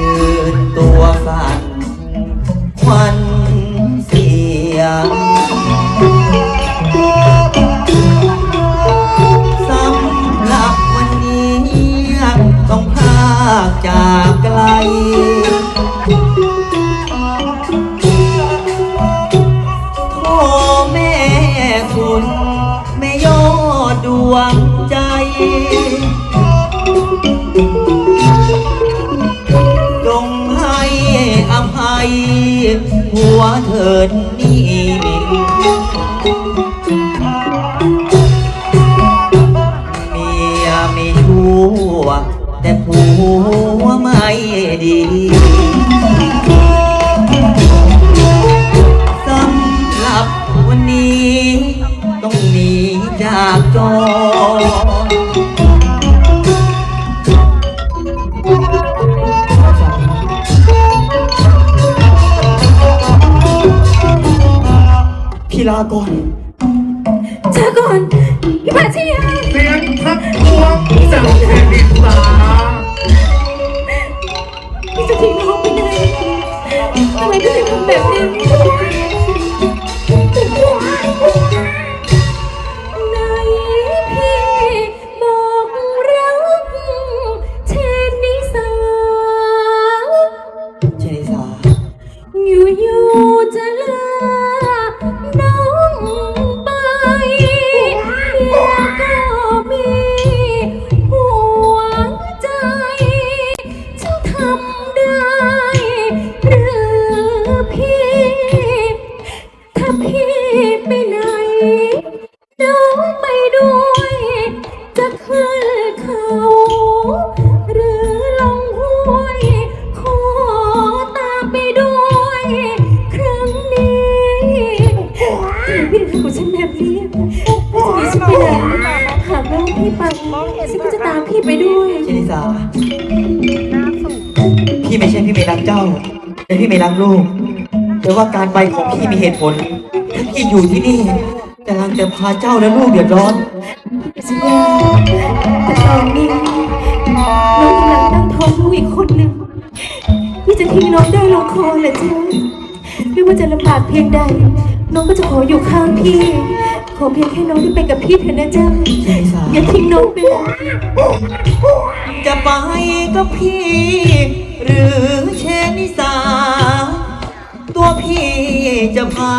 ยืนตัวสั่นควันเสียงสำหรับวันนี้ต้องพากจากไกล โอแม่คุณไม่ยอดดวงใจ จงให้อภัย หัวเถิดนี่เมียไม่ชั่วแต่ผัวไม่ดี ลาก่อน เจอก่อนพี่บาชียาเสียงทักทวง พี่ทำกับฉันแบบนี้จะหนีฉันไปไหนหากน้องพี่ไปฉันก็จะตามพี่ไปด้วยเชนิสาพี่ไม่ใช่พี่ไม่รักเจ้า แต่พี่ไม่รักลูก แต่ว่าการไปของพี่มีเหตุผลถ้าพี่อยู่ที่นี่กำลังจะพาเจ้าและลูกเดือดร้อนสัญญาแต่ตอนนี้น้องกำลังตั้งท้องลูกอีกคนหนึ่งพี่จะทิ้งน้องได้ลงคอเหรอจ๊ะไม่ว่าจะลำบากเพียงใด น้องก็จะขออยู่ข้างพี่ ขอเพียงแค่น้องได้ไปกับพี่เถอะนะจ๊ะเชนิสาอย่าทิ้งน้องไปเลยจะไปกับพี่ หรือเชนิสา ตัวพี่จะพา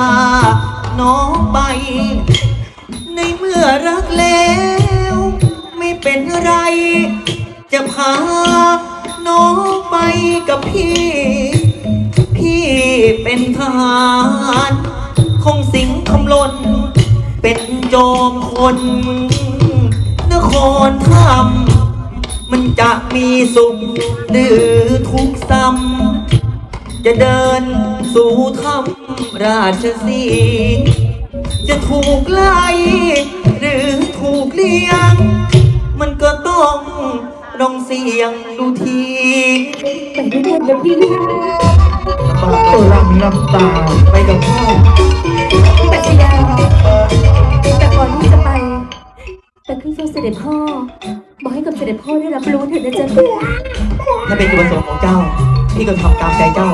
น้องไป ในเมื่อรักแล้ว ไม่เป็นไร จะพาน้องไปกับพี่ พี่เป็นทหารของสิงห์ คำลน เป็นจอมคนนครธรรมมันจะมีสุขหรือทุกข์ซ้ำจะเดินสู่ถ้ำราชสีจะถูกไล่หรือถูกเลี้ยง มันก็ต้องลองเสี่ยงดูทีไปด้วยกันนะพี่หลังน้ำตาไปกับพ่อ ไปขึ้นเฝ้าเสด็จพ่อ บอกให้กับเสด็จพ่อได้รับรู้เถิดนะจ๊ะพี่ถ้าเป็นจุดประสงค์ของเจ้า พี่ก็ทำตามใจเจ้า